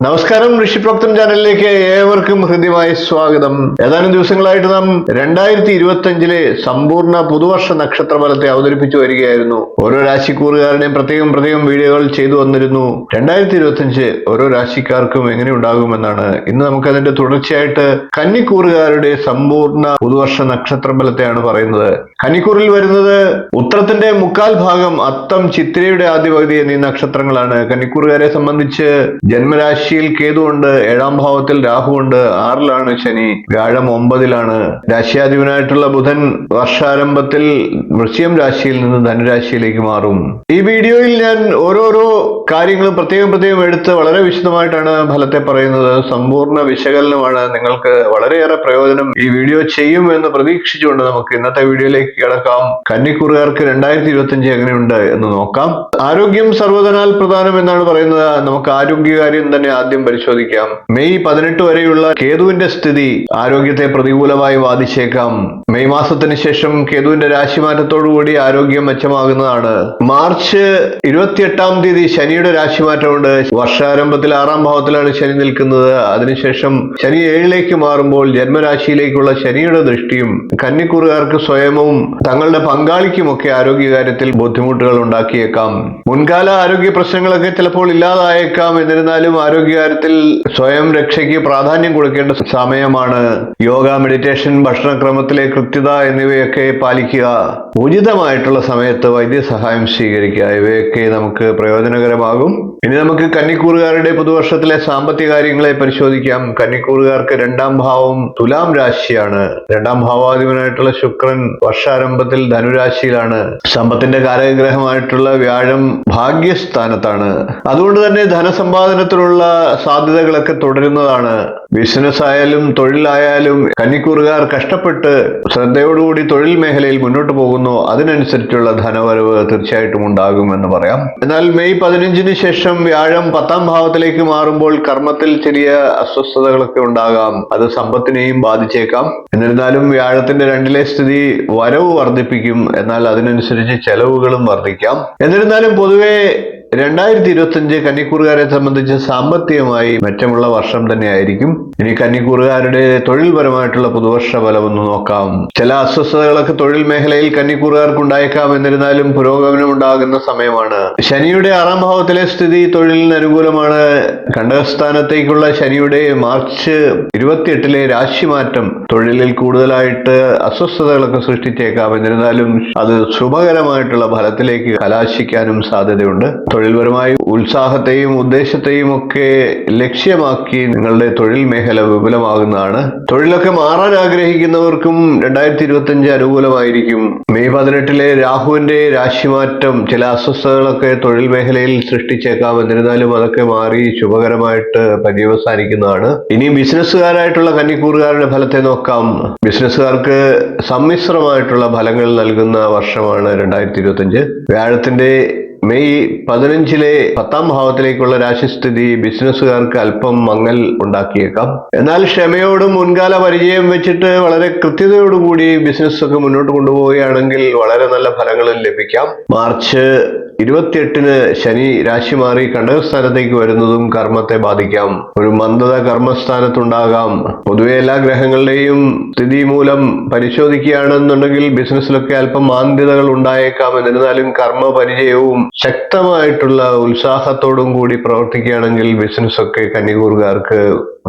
നമസ്കാരം ഋഷിപ്രോക്തം ചാനലിലേക്ക് ഏവർക്കും ഹൃദ്യമായ സ്വാഗതം. ഏതാനും ദിവസങ്ങളായിട്ട് നാം രണ്ടായിരത്തി ഇരുപത്തി അഞ്ചിലെ സമ്പൂർണ പുതുവർഷ നക്ഷത്ര ഫലത്തെ അവതരിപ്പിച്ചു വരികയായിരുന്നു. ഓരോ രാശിക്കൂറുകാരുടെയും പ്രത്യേകം പ്രത്യേകം വീഡിയോകൾ ചെയ്തു വന്നിരുന്നു. രണ്ടായിരത്തി ഇരുപത്തി അഞ്ച് ഓരോ രാശിക്കാർക്കും എങ്ങനെ ഉണ്ടാകുമെന്നാണ്. ഇന്ന് നമുക്ക് അതിന്റെ തുടർച്ചയായിട്ട് കന്നിക്കൂറുകാരുടെ സമ്പൂർണ പുതുവർഷ നക്ഷത്ര ഫലത്തെയാണ് പറയുന്നത്. കന്നിക്കൂറിൽ വരുന്നത് ഉത്തരത്തിന്റെ മുക്കാൽ ഭാഗം അത്തം ചിത്രയുടെ ആദ്യ പകുതി എന്നീ നക്ഷത്രങ്ങളാണ്. കന്നിക്കൂറുകാരെ സംബന്ധിച്ച് ജന്മരാശിയിൽ കേതുണ്ട് ഏഴാം ഭാവത്തിൽ രാഹുണ്ട് ആറിലാണ് ശനി വ്യാഴം ഒമ്പതിലാണ്. രാശിയാധിപനായിട്ടുള്ള ബുധൻ വർഷാരംഭത്തിൽ വൃശ്യം രാശിയിൽ നിന്ന് ധനുരാശിയിലേക്ക് മാറും. ഈ വീഡിയോയിൽ ഞാൻ ഓരോരോ കാര്യങ്ങളും പ്രത്യേകം പ്രത്യേകം എടുത്ത് വളരെ വിശദമായിട്ടാണ് ഫലത്തെ പറയുന്നത്. സമ്പൂർണ വിശകലനമാണ് നിങ്ങൾക്ക് വളരെയേറെ പ്രയോജനം ഈ വീഡിയോ ചെയ്യും എന്ന് പ്രതീക്ഷിച്ചുകൊണ്ട് നമുക്ക് ഇന്നത്തെ വീഡിയോയിലേക്ക് കിടക്കാം. കന്നിക്കുറുകാർക്ക് രണ്ടായിരത്തി ഇരുപത്തി അഞ്ച് എങ്ങനെയുണ്ട് എന്ന് നോക്കാം. ആരോഗ്യം സർവതനാൽ പ്രധാനം എന്നാണ് പറയുന്നത്. നമുക്ക് ആരോഗ്യകാര്യം തന്നെ ആദ്യം പരിശോധിക്കാം. മെയ് പതിനെട്ട് വരെയുള്ള കേതുവിന്റെ സ്ഥിതി ആരോഗ്യത്തെ പ്രതികൂലമായി ബാധിച്ചേക്കാം. മെയ് മാസത്തിന് ശേഷം കേതുവിന്റെ രാശിമാറ്റത്തോടുകൂടി ആരോഗ്യം മെച്ചമാകുന്നതാണ്. മാർച്ച് ഇരുപത്തിയെട്ടാം തീയതി ശനിയുടെ രാശിമാറ്റമുണ്ട്. വർഷാരംഭത്തിൽ ആറാം ഭാവത്തിലാണ് ശനി നിൽക്കുന്നത്. അതിനുശേഷം ശനി ഏഴിലേക്ക് മാറുമ്പോൾ ജന്മരാശിയിലേക്കുള്ള ശനിയുടെ ദൃഷ്ടിയും കന്നിക്കൂറുകാർക്ക് സ്വയമവും തങ്ങളുടെ പങ്കാളിക്കുമൊക്കെ ആരോഗ്യകാര്യത്തിൽ ബുദ്ധിമുട്ടുകൾ ഉണ്ടാക്കിയേക്കാം. മുൻകാല ആരോഗ്യ പ്രശ്നങ്ങളൊക്കെ ചിലപ്പോൾ ഇല്ലാതായേക്കാം. എന്നിരുന്നാലും ആരോഗ്യകാര്യത്തിൽ സ്വയം രക്ഷയ്ക്ക് പ്രാധാന്യം കൊടുക്കേണ്ട സമയമാണ്. യോഗ മെഡിറ്റേഷൻ ഭക്ഷണക്രമത്തിലെ കൃത്യത എന്നിവയൊക്കെ പാലിക്കുക. ഉചിതമായിട്ടുള്ള സമയത്ത് വൈദ്യസഹായം സ്വീകരിക്കുക. ഇവയൊക്കെ നമുക്ക് പ്രയോജനകരമാകും ഇനി നമുക്ക് കന്നിക്കൂറുകാരുടെ പുതുവർഷത്തിലെ സാമ്പത്തിക കാര്യങ്ങളെ പരിശോധിക്കാം. കന്നിക്കൂറുകാർക്ക് രണ്ടാം ഭാവം തുലാം രാശിയാണ്. രണ്ടാം ഭാവാധിപനായിട്ടുള്ള ശുക്രൻ വർഷാരംഭത്തിൽ ധനുരാശിയിലാണ്. സമ്പത്തിന്റെ കാലഗ്രഹമായിട്ടുള്ള വ്യാഴം ഭാഗ്യസ്ഥാനത്താണ്. അതുകൊണ്ട് തന്നെ ധനസമ്പാദനത്തിനുള്ള സാധ്യതകളൊക്കെ തുടരുന്നതാണ്. ബിസിനസ് ആയാലും തൊഴിലായാലും കന്നിക്കൂറുകാർ കഷ്ടപ്പെട്ട് ശ്രദ്ധയോടുകൂടി തൊഴിൽ മേഖലയിൽ മുന്നോട്ട് പോകുന്നു. അതിനനുസരിച്ചുള്ള ധനവരവ് തീർച്ചയായിട്ടും ഉണ്ടാകും എന്ന് പറയാം. എന്നാൽ മെയ് പതിനഞ്ചിന് ശേഷം വ്യാഴം പത്താം ഭാവത്തിലേക്ക് മാറുമ്പോൾ കർമ്മത്തിൽ ചെറിയ അസ്വസ്ഥതകളൊക്കെ ഉണ്ടാകാം. അത് സമ്പത്തിനെയും ബാധിച്ചേക്കാം. എന്നിരുന്നാലും വ്യാഴത്തിന്റെ രണ്ടിലെ സ്ഥിതി വരവ് വർദ്ധിപ്പിക്കും. എന്നാൽ അതിനനുസരിച്ച് ചെലവുകളും വർദ്ധിക്കാം. എന്നിരുന്നാലും പൊതുവെ രണ്ടായിരത്തി ഇരുപത്തി അഞ്ച് കന്നിക്കൂറുകാരെ സംബന്ധിച്ച് സാമ്പത്തികമായി മെച്ചമുള്ള വർഷം തന്നെയായിരിക്കും. ഇനി കന്നിക്കൂറുകാരുടെ തൊഴിൽപരമായിട്ടുള്ള പുതുവർഷ ഫലം നോക്കാം. ചില അസ്വസ്ഥതകളൊക്കെ തൊഴിൽ മേഖലയിൽ കന്നിക്കൂറുകാർക്ക് ഉണ്ടായേക്കാം എന്നിരുന്നാലും പുരോഗമനം ഉണ്ടാകുന്ന സമയമാണ്. ശനിയുടെ ആറാം ഭാവത്തിലെ സ്ഥിതി തൊഴിലിന് അനുകൂലമാണ്. കണ്ടകസ്ഥാനത്തേക്കുള്ള ശനിയുടെ മാർച്ച് ഇരുപത്തിയെട്ടിലെ രാശിമാറ്റം തൊഴിലിൽ കൂടുതലായിട്ട് അസ്വസ്ഥതകളൊക്കെ സൃഷ്ടിച്ചേക്കാം. എന്നിരുന്നാലും അത് ശുഭകരമായിട്ടുള്ള ഫലത്തിലേക്ക് കലാശിക്കാനും സാധ്യതയുണ്ട്. തൊഴിൽപരമായി ഉത്സാഹത്തെയും ഉദ്ദേശത്തെയും ഒക്കെ ലക്ഷ്യമാക്കി നിങ്ങളുടെ തൊഴിൽ മേഖല വിപുലമാകുന്നതാണ്. തൊഴിലൊക്കെ മാറാൻ ആഗ്രഹിക്കുന്നവർക്കും രണ്ടായിരത്തി ഇരുപത്തി അഞ്ച് അനുകൂലമായിരിക്കും. മെയ് പതിനെട്ടിലെ രാഹുവിന്റെ രാശിമാറ്റം ചില അസ്വസ്ഥതകളൊക്കെ തൊഴിൽ മേഖലയിൽ സൃഷ്ടിച്ചേക്കാം. എന്നിരുന്നാലും അതൊക്കെ മാറി ശുഭകരമായിട്ട് പര്യവസാനിക്കുന്നതാണ്. ഇനി ബിസിനസ്സുകാരായിട്ടുള്ള കന്നിക്കൂറുകാരുടെ ഫലത്തെ നോക്കാം. ബിസിനസ്സുകാർക്ക് സമ്മിശ്രമായിട്ടുള്ള ഫലങ്ങൾ നൽകുന്ന വർഷമാണ് രണ്ടായിരത്തി ഇരുപത്തി അഞ്ച് വ്യാഴത്തിന്റെ മെയ് പതിനഞ്ചിലെ പത്താം ഭാവത്തിലേക്കുള്ള രാശിസ്ഥിതി ബിസിനസ്സുകാർക്ക് അല്പം മങ്ങൽ ഉണ്ടാക്കിയേക്കാം. എന്നാൽ ക്ഷമയോടും മുൻകാല പരിചയം വെച്ചിട്ട് വളരെ കൃത്യതയോടുകൂടി ബിസിനസ് ഒക്കെ മുന്നോട്ട് കൊണ്ടുപോവുകയാണെങ്കിൽ വളരെ നല്ല ഫലങ്ങൾ ലഭിക്കാം. മാർച്ച് ഇരുപത്തിയെട്ടിന് ശനി രാശി മാറി കണ്ടകസ്ഥാനത്തേക്ക് വരുന്നതും കർമ്മത്തെ ബാധിക്കാം. ഒരു മന്ദത കർമ്മസ്ഥാനത്തുണ്ടാകാം. പൊതുവെ എല്ലാ ഗ്രഹങ്ങളുടെയും സ്ഥിതി മൂലം പരിശോധിക്കുകയാണെന്നുണ്ടെങ്കിൽ ബിസിനസ്സിലൊക്കെ അല്പം മാന്ദ്യതകൾ ഉണ്ടായേക്കാം. എന്നിരുന്നാലും കർമ്മ പരിചയവും ശക്തമായിട്ടുള്ള ഉത്സാഹത്തോടും കൂടി പ്രവർത്തിക്കുകയാണെങ്കിൽ ബിസിനസ് ഒക്കെ കന്നികൂറുകാർക്ക്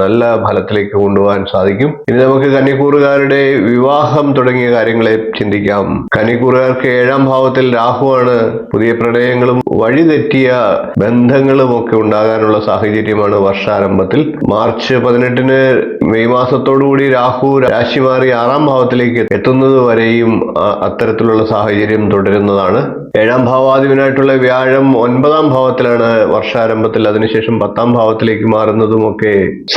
നല്ല ഫലത്തിലേക്ക് കൊണ്ടുപോകാൻ സാധിക്കും. ഇനി നമുക്ക് കന്നിക്കൂറുകാരുടെ വിവാഹം തുടങ്ങിയ കാര്യങ്ങളെ ചിന്തിക്കാം. കന്നിക്കൂറുകാർക്ക് ഏഴാം ഭാവത്തിൽ രാഹുവാണ് പുതിയ പ്രണയങ്ങളും വഴിതെറ്റിയ ബന്ധങ്ങളും ഒക്കെ ഉണ്ടാകാനുള്ള സാഹചര്യമാണ് വർഷാരംഭത്തിൽ. മാർച്ച് പതിനെട്ടിന് മെയ് മാസത്തോടുകൂടി രാഹു രാശി മാറി ആറാം ഭാവത്തിലേക്ക് എത്തുന്നത് വരെയും അത്തരത്തിലുള്ള സാഹചര്യം തുടരുന്നതാണ്. ഏഴാം ഭാവാധിപനായിട്ടുള്ള വ്യാഴം ഒൻപതാം ഭാവത്തിലാണ് വർഷാരംഭത്തിൽ അതിനുശേഷം പത്താം ഭാവത്തിലേക്ക് മാറുന്നതും ഒക്കെ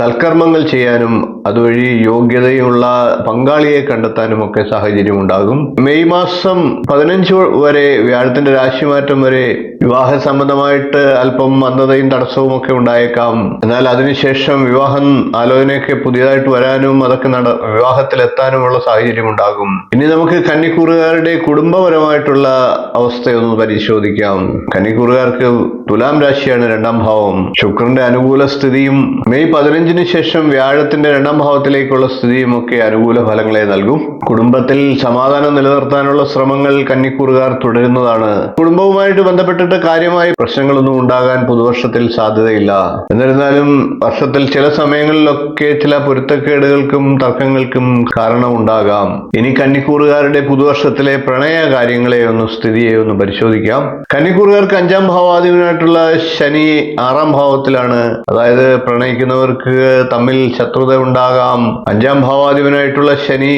സൽക്കർമ്മങ്ങൾ ചെയ്യാനും അതുവഴി യോഗ്യതയുള്ള പങ്കാളിയെ കണ്ടെത്താനും ഒക്കെ സാഹചര്യം ഉണ്ടാകും മെയ് മാസം പതിനഞ്ച് വരെ വ്യാഴത്തിന്റെ രാശിമാറ്റം വരെ വിവാഹ സംബന്ധമായിട്ട് അല്പം മന്ദതയും തടസ്സവും ഒക്കെ ഉണ്ടായേക്കാം. എന്നാൽ അതിനുശേഷം വിവാഹം ആലോചനയൊക്കെ പുതിയതായിട്ട് വരാനും അതൊക്കെ നട വിവാഹത്തിലെത്താനുമുള്ള സാഹചര്യം ഉണ്ടാകും. ഇനി നമുക്ക് കന്നിക്കൂറുകാരുടെ കുടുംബപരമായിട്ടുള്ള അവസ്ഥയൊന്ന് പരിശോധിക്കാം. കന്നിക്കൂറുകാർക്ക് തുലാം രാശിയാണ് രണ്ടാം ഭാവം. ശുക്രന്റെ അനുകൂല സ്ഥിതിയും മെയ് പതിനഞ്ചിന് ശേഷം വ്യാഴത്തിന്റെ രണ്ടാം ഭാവത്തിലേക്കുള്ള സ്ഥിതിയും ഒക്കെ അനുകൂല ഫലങ്ങളെ നൽകും. കുടുംബത്തിൽ സമാധാനം നിലനിർത്താനുള്ള ശ്രമങ്ങൾ കന്നിക്കൂറുകാർ തുടരുന്നതാണ്. കുടുംബവുമായിട്ട് ബന്ധപ്പെട്ടിട്ട് കാര്യമായ പ്രശ്നങ്ങളൊന്നും ഉണ്ടാകാൻ പുതുവർഷത്തിൽ സാധ്യതയില്ല. എന്നിരുന്നാലും വർഷത്തിൽ ചില സമയങ്ങളിലൊക്കെ ചില പൊരുത്തക്കേടുകൾക്കും തർക്കങ്ങൾക്കും കാരണമുണ്ടാകാം. ഇനി കന്നിക്കൂറുകാരുടെ പുതുവർഷത്തിലെ പ്രണയ കാര്യങ്ങളെ ഒന്ന് സ്ഥിതിയെ ഒന്ന് പരിശോധിക്കാം. കന്നിക്കൂറുകാർക്ക് അഞ്ചാം ഭാവാധിപനായിട്ടുള്ള ശനി ആറാം ഭാവത്തിലാണ്. അതായത് പ്രണയിക്കുന്നവർക്ക് തമ്മിൽ ശത്രുത ഉണ്ടാകാം. അഞ്ചാം ഭാവാധിപനായിട്ടുള്ള ശനി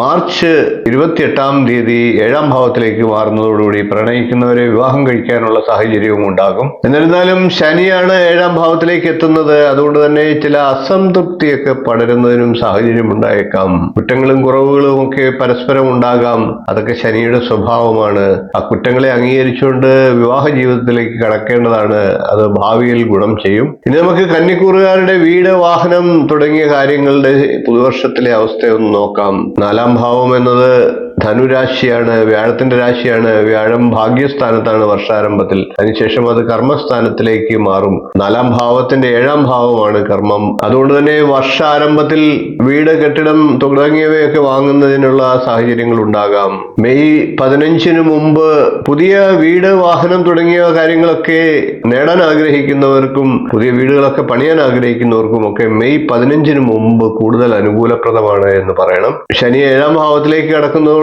മാർച്ച് ഇരുപത്തിയെട്ടാം തീയതി ഏഴാം ഭാവത്തിലേക്ക് മാറുന്നതോടുകൂടി പ്രണയിക്കുന്നവരെ വിവാഹം കഴിക്കാനുള്ള സാഹചര്യവും ഉണ്ടാകും. എന്നിരുന്നാലും ശനിയാണ് ഏഴാം ഭാവത്തിലേക്ക് എത്തുന്നത്. അതുകൊണ്ട് തന്നെ ചില അസംതൃപ്തിയൊക്കെ പടരുന്നതിനും സാഹചര്യം ഉണ്ടായേക്കാം. കുറ്റങ്ങളും കുറവുകളും ഒക്കെ പരസ്പരം ഉണ്ടാകാം. അതൊക്കെ ശനിയുടെ സ്വഭാവമാണ്. ആ കുറ്റങ്ങളെ അംഗീകരിച്ചുകൊണ്ട് വിവാഹ ജീവിതത്തിലേക്ക് കടക്കേണ്ടതാണ്. അത് ഭാവിയിൽ ഗുണം ചെയ്യും. ഇനി നമുക്ക് കന്നിക്കൂറുകാരുടെ വീട് വാഹനം തുടങ്ങിയ കാര്യങ്ങളുടെ പുതുവർഷത്തിലെ അവസ്ഥയൊന്ന് നോക്കാം. നാലാം ഭാവം എന്നത് ധനുരാശിയാണ് വ്യാഴത്തിന്റെ രാശിയാണ് വ്യാഴം ഭാഗ്യസ്ഥാനത്താണ് വർഷാരംഭത്തിൽ. അതിനുശേഷം അത് കർമ്മസ്ഥാനത്തിലേക്ക് മാറും. നാലാം ഭാവത്തിന്റെ ഏഴാം ഭാവമാണ് കർമ്മം. അതുകൊണ്ട് തന്നെ വർഷാരംഭത്തിൽ വീട് കെട്ടിടം തുടങ്ങിയവയൊക്കെ വാങ്ങുന്നതിനുള്ള സാഹചര്യങ്ങൾ ഉണ്ടാകാം. മെയ് പതിനഞ്ചിന് മുമ്പ് പുതിയ വീട് വാഹനം തുടങ്ങിയ കാര്യങ്ങളൊക്കെ നേടാൻ ആഗ്രഹിക്കുന്നവർക്കും പുതിയ വീടുകളൊക്കെ പണിയാൻ ആഗ്രഹിക്കുന്നവർക്കും ഒക്കെ മെയ് പതിനഞ്ചിന് മുമ്പ് കൂടുതൽ അനുകൂലപ്രദമാണ് എന്ന് പറയണം. ശനി ഏഴാം ഭാവത്തിലേക്ക്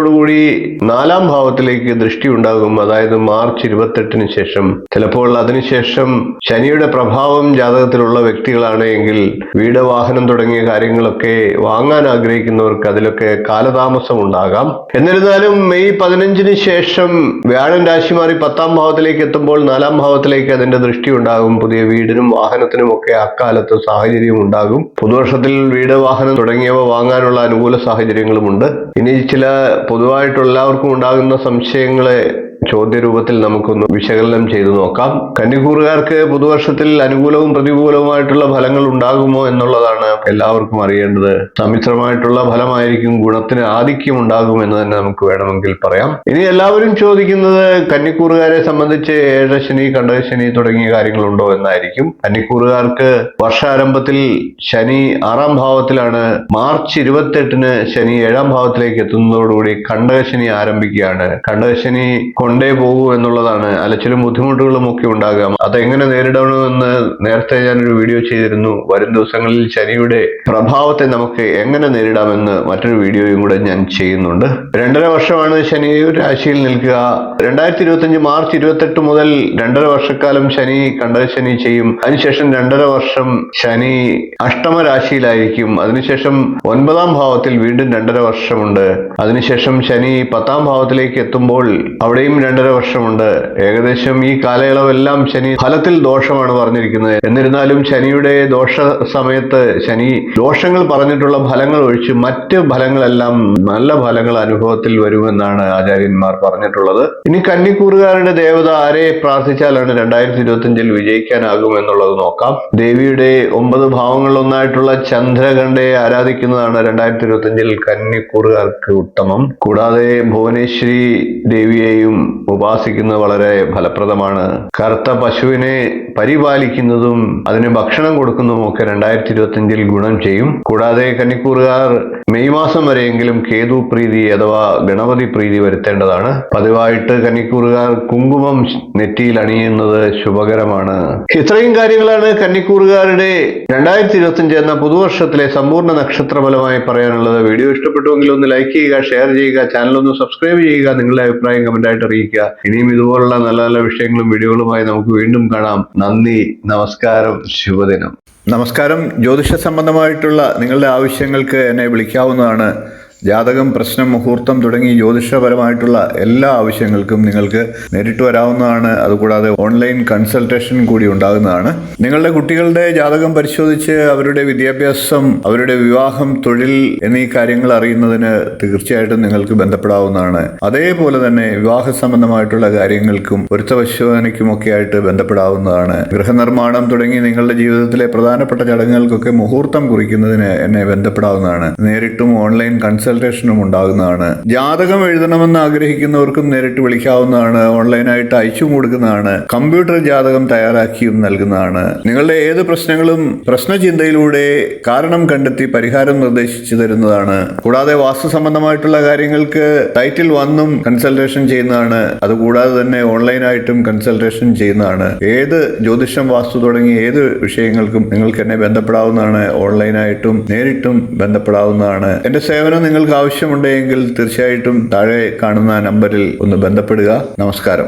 കടക്കുന്നതോടുകൂടി നാലാം ഭാവത്തിലേക്ക് ദൃഷ്ടി ഉണ്ടാകും അതായത് മാർച്ച് ഇരുപത്തെട്ടിന് ശേഷം. ചിലപ്പോൾ അതിനുശേഷം ശനിയുടെ പ്രഭാവം ജാതകത്തിലുള്ള വ്യക്തികളാണ് എങ്കിൽ വീട് വാഹനം തുടങ്ങിയ കാര്യങ്ങളൊക്കെ വാങ്ങാൻ ആഗ്രഹിക്കുന്നവർക്ക് അതിലൊക്കെ കാലതാമസം ഉണ്ടാകാം. എന്നിരുന്നാലും മെയ് പതിനഞ്ചിന് ശേഷം വ്യാഴൻ രാശി മാറി പത്താം ഭാവത്തിലേക്ക് എത്തുമ്പോൾ നാലാം ഭാവത്തിലേക്ക് അതിന്റെ ദൃഷ്ടി ഉണ്ടാകും. പുതിയ വീടിനും വാഹനത്തിനും ഒക്കെ അക്കാലത്ത് സാഹചര്യം ഉണ്ടാകും. പുതുവർഷത്തിൽ വീട് വാഹനം തുടങ്ങിയവ വാങ്ങാനുള്ള അനുകൂല സാഹചര്യങ്ങളുമുണ്ട്. ഇനി ചില പൊതുവായിട്ട് എല്ലാവർക്കും ഉണ്ടാകുന്ന സംശയങ്ങളെ ചോദ്യരൂപത്തിൽ നമുക്കൊന്ന് വിശകലനം ചെയ്തു നോക്കാം. കന്നിക്കൂറുകാർക്ക് പുതുവർഷത്തിൽ അനുകൂലവും പ്രതികൂലവുമായിട്ടുള്ള ഫലങ്ങൾ ഉണ്ടാകുമോ എന്നുള്ളതാണ് എല്ലാവർക്കും അറിയേണ്ടത്. സമ്മിശ്രമായിട്ടുള്ള ഫലമായിരിക്കും ഗുണത്തിന് ആധിക്യം ഉണ്ടാകും എന്ന് തന്നെ നമുക്ക് വേണമെങ്കിൽ പറയാം. ഇനി എല്ലാവരും ചോദിക്കുന്നത് കന്നിക്കൂറുകാരെ സംബന്ധിച്ച് ഏഴശനി കണ്ടശനി തുടങ്ങിയ കാര്യങ്ങളുണ്ടോ എന്നായിരിക്കും. കന്നിക്കൂറുകാർക്ക് വർഷാരംഭത്തിൽ ശനി ആറാം ഭാവത്തിലാണ്. മാർച്ച് ഇരുപത്തെട്ടിന് ശനി ഏഴാം ഭാവത്തിലേക്ക് എത്തുന്നതോടുകൂടി കണ്ടകശനി ആരംഭിക്കുകയാണ്. കണ്ടകശനി കൊണ്ടേ പോകൂ എന്നുള്ളതാണ്. അലച്ചിലും ബുദ്ധിമുട്ടുകളും ഒക്കെ ഉണ്ടാകാം. അതെങ്ങനെ നേരിടണമെന്ന് നേരത്തെ ഞാനൊരു വീഡിയോ ചെയ്തിരുന്നു. വരും ദിവസങ്ങളിൽ ശനിയുടെ പ്രഭാവത്തെ നമുക്ക് എങ്ങനെ നേരിടാമെന്ന് മറ്റൊരു വീഡിയോയും കൂടെ ഞാൻ ചെയ്യുന്നുണ്ട്. രണ്ടര വർഷമാണ് ശനി രാശിയിൽ നിൽക്കുക. രണ്ടായിരത്തി ഇരുപത്തിയഞ്ച് മാർച്ച് ഇരുപത്തെട്ട് മുതൽ രണ്ടര വർഷക്കാലം ശനി കണ്ടക ശനി ചെയ്യും. അതിനുശേഷം രണ്ടര വർഷം ശനി അഷ്ടമ രാശിയിലായിരിക്കും അതിനുശേഷം ഒൻപതാം ഭാവത്തിൽ വീണ്ടും രണ്ടര വർഷമുണ്ട്. അതിനുശേഷം ശനി പത്താം ഭാവത്തിലേക്ക് എത്തുമ്പോൾ അവിടെയും രണ്ടര വർഷമുണ്ട്. ഏകദേശം ഈ കാലയളവെല്ലാം ശനി ഫലത്തിൽ ദോഷമാണ് പറഞ്ഞിരിക്കുന്നത്. എന്നിരുന്നാലും ശനിയുടെ ദോഷ സമയത്ത് ശനി ദോഷങ്ങൾ പറഞ്ഞിട്ടുള്ള ഫലങ്ങൾ ഒഴിച്ച് മറ്റ് ഫലങ്ങളെല്ലാം നല്ല ഫലങ്ങൾ അനുഭവത്തിൽ വരുമെന്നാണ് ആചാര്യന്മാർ പറഞ്ഞിട്ടുള്ളത്. ഇനി കന്നിക്കൂറുകാരുടെ ദേവത ആരെ പ്രാർത്ഥിച്ചാലാണ് രണ്ടായിരത്തി ഇരുപത്തിയഞ്ചിൽ വിജയിക്കാനാകും എന്നുള്ളത് നോക്കാം. ദേവിയുടെ ഒമ്പത് ഭാവങ്ങളിലൊന്നായിട്ടുള്ള ചന്ദ്രകണ്ഠയെ ആരാധിക്കുന്നതാണ് രണ്ടായിരത്തി ഇരുപത്തിയഞ്ചിൽ കന്നിക്കൂറുകാർക്ക് ഉത്തമം. കൂടാതെ ഭുവനേശ്വരി ദേവിയെയും ഉപാസിക്കുന്നത് വളരെ ഫലപ്രദമാണ്. കറുത്ത പശുവിനെ പരിപാലിക്കുന്നതും അതിന് ഭക്ഷണം കൊടുക്കുന്നതും ഒക്കെ രണ്ടായിരത്തി ഇരുപത്തിയഞ്ചിൽ ഗുണം ചെയ്യും. കൂടാതെ കന്നിക്കൂറുകാർ മെയ് മാസം വരെയെങ്കിലും കേതു പ്രീതി അഥവാ ഗണപതി പ്രീതി വരുത്തേണ്ടതാണ്. പതിവായിട്ട് കന്നിക്കൂറുകാർ കുങ്കുമം നെറ്റിയിൽ അണിയുന്നത് ശുഭകരമാണ്. ഇത്രയും കാര്യങ്ങളാണ് കന്നിക്കൂറുകാരുടെ രണ്ടായിരത്തി ഇരുപത്തിയഞ്ച് എന്ന പുതുവർഷത്തിലെ സമ്പൂർണ നക്ഷത്ര ഫലമായി പറയാനുള്ളത്. വീഡിയോ ഇഷ്ടപ്പെട്ടുവെങ്കിൽ ഒന്ന് ലൈക്ക് ചെയ്യുക ഷെയർ ചെയ്യുക ചാനൽ ഒന്ന് സബ്സ്ക്രൈബ് ചെയ്യുക. നിങ്ങളുടെ അഭിപ്രായം കമന്റ് ആയിട്ട് അറിയിക്കുക. ഇനിയും ഇതുപോലുള്ള നല്ല നല്ല വിഷയങ്ങളും വീഡിയോകളുമായി നമുക്ക് വീണ്ടും കാണാം. നന്ദി നമസ്കാരം ശുഭദിനം. നമസ്കാരം. ജ്യോതിഷ സംബന്ധമായിട്ടുള്ള നിങ്ങളുടെ ആവശ്യങ്ങൾക്ക് എന്നെ വിളിക്കാവുന്നതാണ് ജാതകം പ്രശ്നം മുഹൂർത്തം തുടങ്ങി ജ്യോതിഷപരമായിട്ടുള്ള എല്ലാ ആവശ്യങ്ങൾക്കും നിങ്ങൾക്ക് നേരിട്ട് വരാവുന്നതാണ്. അതുകൂടാതെ ഓൺലൈൻ കൺസൾട്ടേഷൻ കൂടി ഉണ്ടാകുന്നതാണ്. നിങ്ങളുടെ കുട്ടികളുടെ ജാതകം പരിശോധിച്ച് അവരുടെ വിദ്യാഭ്യാസം അവരുടെ വിവാഹം തൊഴിൽ എന്നീ കാര്യങ്ങൾ അറിയുന്നതിന് തീർച്ചയായിട്ടും നിങ്ങൾക്ക് ബന്ധപ്പെടാവുന്നതാണ്. അതേപോലെ തന്നെ വിവാഹ സംബന്ധമായിട്ടുള്ള കാര്യങ്ങൾക്കും പൊരുത്ത പരിശോധനയ്ക്കുമൊക്കെ ആയിട്ട് ബന്ധപ്പെടാവുന്നതാണ്. ഗൃഹനിർമ്മാണം തുടങ്ങി നിങ്ങളുടെ ജീവിതത്തിലെ പ്രധാനപ്പെട്ട ചടങ്ങുകൾക്കൊക്കെ മുഹൂർത്തം കുറിക്കുന്നതിന് എന്നെ ബന്ധപ്പെടാവുന്നതാണ്. നേരിട്ടും ഓൺലൈൻ കൺസൾട്ടേഷനും ഉണ്ടാകുന്നതാണ്. ജാതകം എഴുതണമെന്ന് ആഗ്രഹിക്കുന്നവർക്കും നേരിട്ട് വിളിക്കാവുന്നതാണ്. ഓൺലൈനായിട്ട് അയച്ചും കൊടുക്കുന്നതാണ്. കമ്പ്യൂട്ടർ ജാതകം തയ്യാറാക്കിയും നൽകുന്നതാണ്. നിങ്ങളുടെ ഏത് പ്രശ്നങ്ങളും പ്രശ്നചിന്തയിലൂടെ കാരണം കണ്ടെത്തി പരിഹാരം നിർദ്ദേശിച്ചു തരുന്നതാണ്. കൂടാതെ വാസ്തു സംബന്ധമായിട്ടുള്ള കാര്യങ്ങൾക്ക് ടൈറ്റിൽ വന്നും കൺസൾട്ടേഷൻ ചെയ്യുന്നതാണ്. അതുകൂടാതെ തന്നെ ഓൺലൈനായിട്ടും കൺസൾട്ടേഷൻ ചെയ്യുന്നതാണ്. ഏത് ജ്യോതിഷം വാസ്തു തുടങ്ങി ഏത് വിഷയങ്ങൾക്കും നിങ്ങൾക്ക് എന്നെ ബന്ധപ്പെടാവുന്നതാണ്. ഓൺലൈനായിട്ടും നേരിട്ടും ബന്ധപ്പെടാവുന്നതാണ്. എന്റെ സേവനം നിങ്ങൾക്ക് ആവശ്യമുണ്ടെങ്കിൽ തീർച്ചയായിട്ടും താഴെ കാണുന്ന നമ്പറിൽ ഒന്ന് ബന്ധപ്പെടുക. നമസ്കാരം.